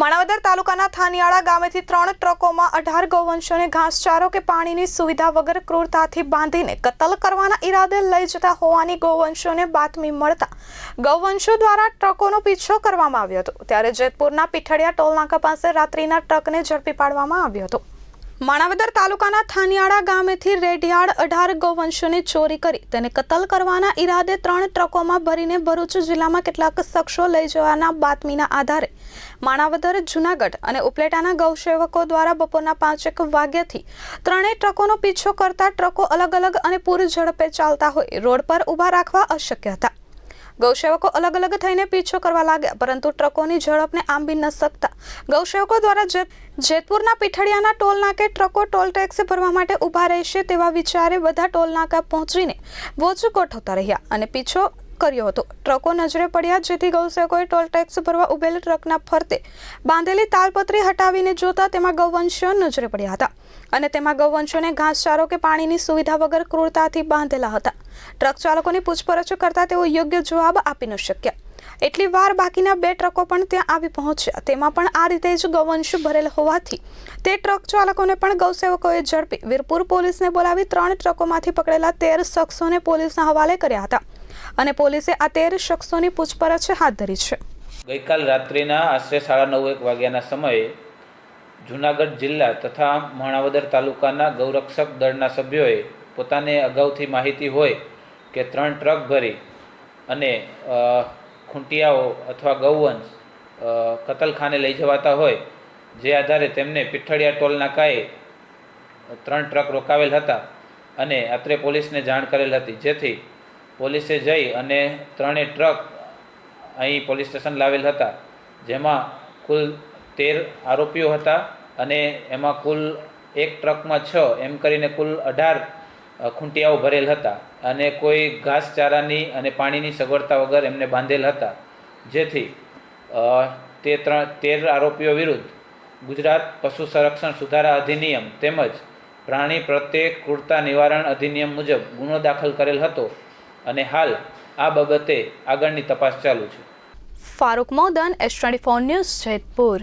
માણાવદર તાલુકાના થાનિયાળા ગામેથી ત્રણ ટ્રકોમાં અઢાર ગૌવંશોને ઘાસચારો કે પાણીની સુવિધા વગર ક્રૂરતાથી બાંધીને કતલ કરવાના ઈરાદે લઈ જતા હોવાની ગૌવંશોને બાતમી મળતા ગૌવંશો દ્વારા ટ્રકોનો પીછો કરવામાં આવ્યો હતો. ત્યારે જેતપુરના પીઠડિયા ટોલનાકા પાસે રાત્રિના ટ્રકને ઝડપી પાડવામાં આવ્યો હતો. માણાવદર તાલુકાના થાનિયાળા ગામેથી રેડિયાળ અઢાર ગૌવંશોની ચોરી કરી. તેને કતલ કરવાના ઈરાદે ત્રણ ટ્રકોમાં ભરીને ભરૂચ જિલ્લામાં કેટલાક શખ્સો લઈ જવાના બાતમીના આધારે. માણાવદર, જુનાગઢ અને ઉપલેટાના ગૌસેવકો દ્વારા બપોરના પાંચેક વાગ્યાથી ત્રણેય ટ્રકોનો પીછો કરતા ટ્રકો અલગ અલગ અને પૂર ઝડપે ચાલતા હોય. રોડ પર ઊભા રાખવા અશક્ય હતા. ગૌસેવકો અલગ અલગ થઈને પીછો કરવા લાગ્યા, પરંતુ ટ્રકોની ઝડપને આંબી ન શકતા. ગૌસેવકો દ્વારા જેતપુરના પીઠડિયાના ટોલ નાકે ટ્રકો ટોલ ટેક્સ ભરવા માટે ઊભા રહેશે તેવા વિચારે બધા ટોલ નાકા પહોંચીને વોચ ગોઠવતા રહ્યા અને પીછો કર્યો હતો. ટ્રકો નજરે પડ્યા, જેથી ગૌસેવકોએ ટોલ ટેક્સ ભરવા ઉભેલ ટ્રકના ફરતે બાંધેલી તાલપત્રી હટાવીને જોતા તેમાં ગૌવંશો નજરે પડ્યા હતા અને તેમાં ગૌવંશોને ઘાસચારો કે પાણીની સુવિધા વગર ક્રૂરતાથી બાંધેલા હતા. ટ્રક ચાલકોની પૂછપરછ કરતા તેઓ યોગ્ય જવાબ આપી ન શક્યા. એટલી વાર બાકીના બે ટ્રકો પણ ત્યાં આવી પહોંચ્યા. તેમાં પણ આ રીતે જ ગૌવંશ ભરેલ હોવાથી તે ટ્રક ચાલકોને પણ ગૌસેવકોએ ઝડપી વીરપુર પોલીસને બોલાવી ત્રણ ટ્રકોમાંથી પકડેલા તેર શખ્સોને પોલીસના હવાલે કર્યા હતા. અને પોલીસે આ તેર શખ્સોની પૂછપરછ હાથ ધરી છે. ગઈકાલ રાત્રિના આશરે સાડા નવ એક વાગ્યાના સમયે જૂનાગઢ જિલ્લા તથા માણાવદર તાલુકાના ગૌરક્ષક દળના સભ્યોએ પોતાને અગાઉથી માહિતી હોય કે ત્રણ ટ્રક ભરી અને ખૂંટિયાઓ અથવા ગૌવંશ કતલખાને લઈ જવાતા હોય, જે આધારે તેમને પીઠળિયા ટોલ નાકાએ ત્રણ ટ્રક રોકાવેલ હતા અને અત્રે પોલીસને જાણ કરેલ હતી. જેથી પોલીસે જઈ અને ત્રણેય ટ્રક અહીં પોલીસ સ્ટેશન લાવેલ હતા. જેમાં કુલ તેર આરોપીઓ હતા અને એમાં કુલ એક ટ્રકમાં છ, એમ કરીને કુલ અઢાર ખૂંટિયાઓ ભરેલ હતા અને કોઈ ઘાસચારાની અને પાણીની સગવડતા વગર એમને બાંધેલ હતા. જેથી તે ત્રણ તેર આરોપીઓ વિરુદ્ધ ગુજરાત પશુ સંરક્ષણ સુધારા અધિનિયમ તેમજ પ્રાણી પ્રત્યે ક્રૂરતા નિવારણ અધિનિયમ મુજબ ગુનો દાખલ કરેલ હતો. અને હાલ આ બાબતે આગળની તપાસ ચાલુ છે. Farooq Modan S twenty four news Jetpur.